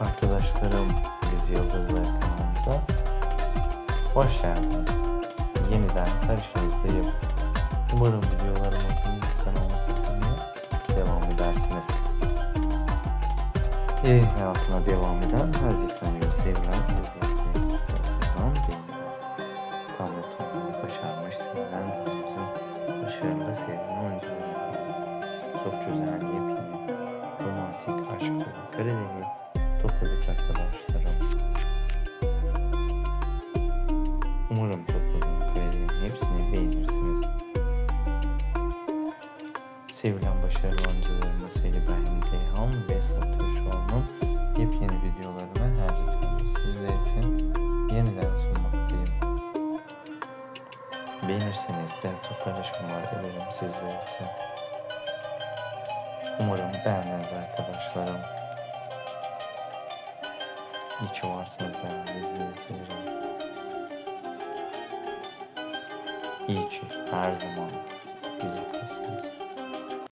Arkadaşlarım biz Yıldızlar kanalımıza hoş geldiniz. Yeniden karşınızdayım. Umarım videolarıma günlük kanalımı sizinle devam edersiniz. Yayın hayatına devam eden her senaryo sevilen izleyicilerimiz tarafından beğenilen tablo toplamayı başarmış sevilen dizimizin başarılı sevilen oyuncularından çok güzel topladık arkadaşlarım. Umarım topladığım karelerin hepsini beğenirsiniz. Sevilen başarılı oyuncularımız Seli İbrahim Zeyhan ve Satır Şoğlu'nun yepyeni videolarını her zaman sizler için yeniden sunmaktayım. Beğenirseniz de çok paylaşımlar ederim sizler için. Umarım beğendiniz arkadaşlarım. İyi ki varsınız değerli izleyicilerim. İyi ki her zaman.